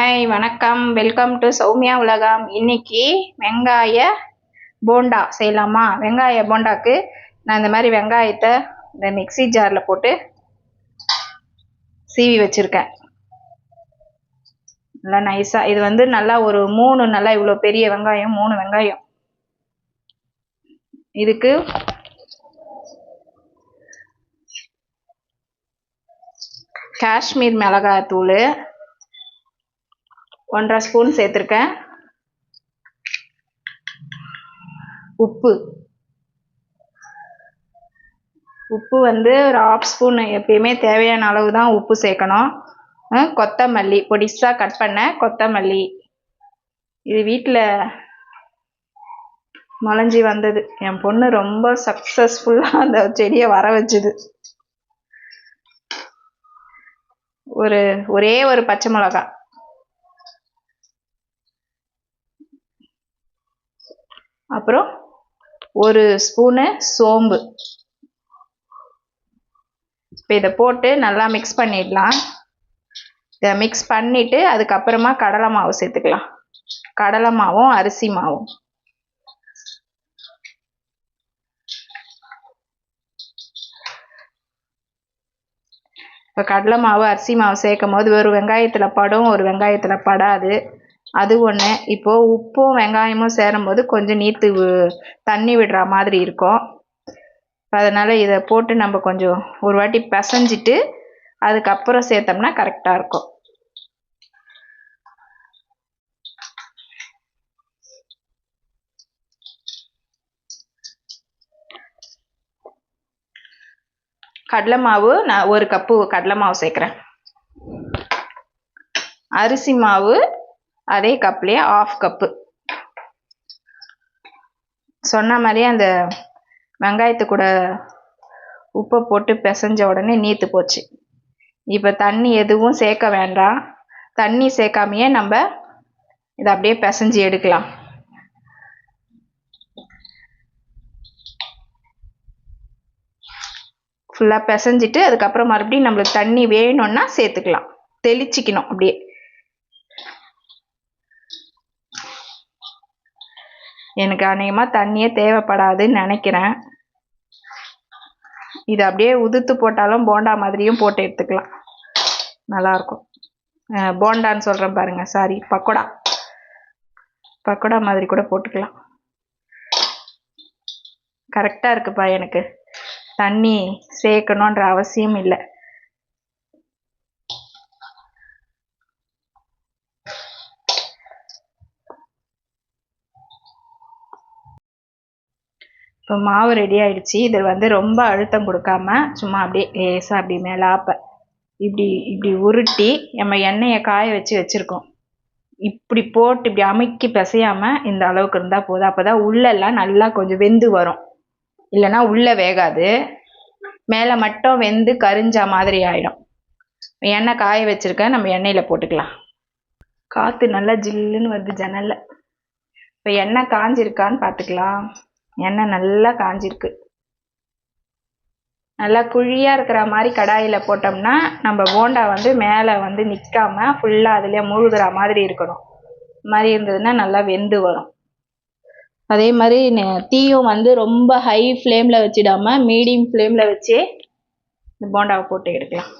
Hi வணக்கம். Welcome to Soumya உலகம். இன்னைக்கு வெங்காய போண்டா செய்யலாமா? வெங்காய போண்டாக்கு நான் இந்த மாதிரி வெங்காயத்தை இந்த மிக்ஸி ஜாரில் போட்டு சீவி வச்சுருக்கேன். நல்லா நைஸாக இது வந்து நல்லா ஒரு மூணு நல்லா இவ்வளோ பெரிய வெங்காயம் மூணு வெங்காயம். இதுக்கு காஷ்மீர் மிளகாய் தூள் ஒன்றரை ஸ்பூன் சேர்த்துருக்கேன். உப்பு. உப்பு வந்து ஒரு ஆஃப் ஸ்பூன் எப்பயுமே தேவையான அளவு தான் உப்பு சேர்க்கணும். கொத்தமல்லி பொடிசாக கட் பண்ண கொத்தமல்லி. இது வீட்டில் முளைஞ்சி வந்தது. என் பொண்ணு ரொம்ப சக்ஸஸ்ஃபுல்லாக அந்த செடியை வர வச்சுது. ஒரு ஒரே ஒரு பச்சை மிளகா. அப்புறம் ஒரு ஸ்பூனு சோம்பு. இப்போ இதை போட்டு நல்லா மிக்ஸ் பண்ணிடலாம். இதை மிக்ஸ் பண்ணிவிட்டு அதுக்கப்புறமா கடலை மாவு சேர்த்துக்கலாம். கடலை மாவும் அரிசி மாவும். இப்போ கடலை மாவு அரிசி மாவு சேர்க்கும் போது ஒரு வெங்காயத்தில் படும் ஒரு வெங்காயத்தில் படாது. அது ஒன்று இப்போது உப்பும் வெங்காயமும் சேரும்போது கொஞ்சம் நீர்த்து தண்ணி விடுற மாதிரி இருக்கும். அதனால் இதை போட்டு நம்ம கொஞ்சம் ஒரு வாட்டி பிசைஞ்சிட்டு அதுக்கப்புறம் சேர்த்தோம்னா கரெக்டாக இருக்கும். கடலை மாவு நான் ஒரு கப்பு கடலை மாவு சேர்க்குறேன். அரிசி மாவு அதே கப்லேயே ஆஃப் கப்பு சொன்ன மாதிரியே அந்த வெங்காயத்து கூட உப்பை போட்டு பிசைஞ்ச உடனே நீத்து போச்சு. இப்போ தண்ணி எதுவும் சேர்க்க வேண்டாம். தண்ணி சேர்க்காமையே நம்ம இதை அப்படியே பிசைஞ்சு எடுக்கலாம். ஃபுல்லாக பிசைஞ்சிட்டு அதுக்கப்புறம் மறுபடியும் நம்மளுக்கு தண்ணி வேணும்னா சேர்த்துக்கலாம். தெளிச்சிக்கணும் அப்படியே. எனக்கு அநேகமாக தண்ணியே தேவைப்படாதுன்னு நினைக்கிறேன். இது அப்படியே உதுத்து போட்டாலும் போண்டா மாதிரியும் போட்டு எடுத்துக்கலாம். நல்லாயிருக்கும். போண்டான்னு சொல்கிறேன் பாருங்கள் சாரி பக்கோடா. பக்கோடா மாதிரி கூட போட்டுக்கலாம். கரெக்டாக இருக்குப்பா எனக்கு. தண்ணி சேர்க்கணுன்ற அவசியம் இல்லை. இப்போ மாவு ரெடி ஆயிடுச்சு. இதில் வந்து ரொம்ப அழுத்தம் கொடுக்காம சும்மா அப்படியே லேசாக அப்படி மேலாப்ப இப்படி இப்படி உருட்டி நம்ம எண்ணெயை காய வச்சு வச்சுருக்கோம். இப்படி போட்டு இப்படி அமைக்கி பிசையாமல் இந்த அளவுக்கு இருந்தால் போதும். அப்போ தான் உள்ளெல்லாம் நல்லா கொஞ்சம் வெந்து வரும். இல்லைன்னா உள்ளே வேகாது. மேலே மட்டும் வெந்து கரிஞ்சா மாதிரி ஆகிடும் எண்ணெய் காய வச்சுருக்கேன் நம்ம எண்ணெயில் போட்டுக்கலாம். காற்று நல்லா ஜில்லுன்னு வருது ஜன்னலில். இப்போ எண்ணெய் காஞ்சிருக்கான்னு பார்த்துக்கலாம் எண்ணெய் நல்லா காஞ்சிருக்கு. நல்லா குழியாக இருக்கிற மாதிரி கடாயில் போட்டோம்னா நம்ம போண்டா வந்து மேலே வந்து நிற்காம ஃபுல்லாக அதிலே மூழ்கிற மாதிரி இருக்கணும். மாதிரி இருந்ததுன்னா நல்லா வெந்து வரும். அதே மாதிரி தீயும் வந்து ரொம்ப ஹை ஃப்ளேமில் வச்சிடாம மீடியம் ஃப்ளேமில் வச்சே இந்த போண்டாவை போட்டு எடுக்கலாம்.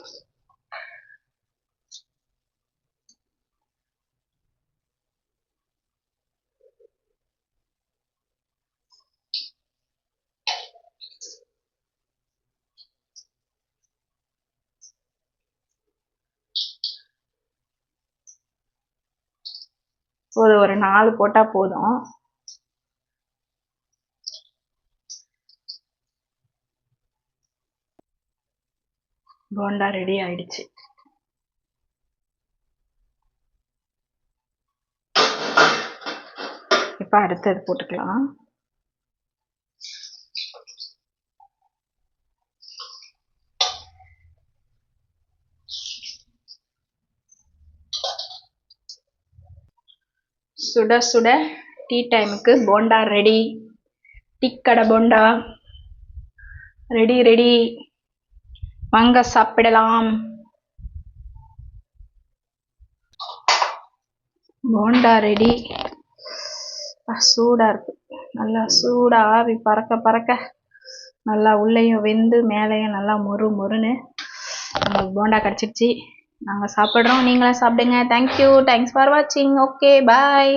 ஒரு ஒரு நாலு போட்டால் போதும். போண்டா ரெடி ஆயிடுச்சு. இப்போ அடுத்தது போட்டுக்கலாம். சுட சுட டீ டைமுக்கு போண்டா ரெடி. டீக்கடை போண்டா. Ready ready. வாங்க சாப்பிடலாம். போண்டா ரெடி. சூடாக இருக்கு. நல்லா சூடாக ஆவி பறக்க பறக்க. நல்லா உள்ளேயும் வெந்து மேலேயும் நல்லா மொறு மொறுன்னு நம்மளுக்கு போண்டா கிடச்சிருச்சு. நாங்கள் சாப்பிட்றோம். நீங்களும் சாப்பிடுங்க. தேங்க்யூ தேங்க்ஸ் ஃபார் வாட்சிங் ஓகே பாய்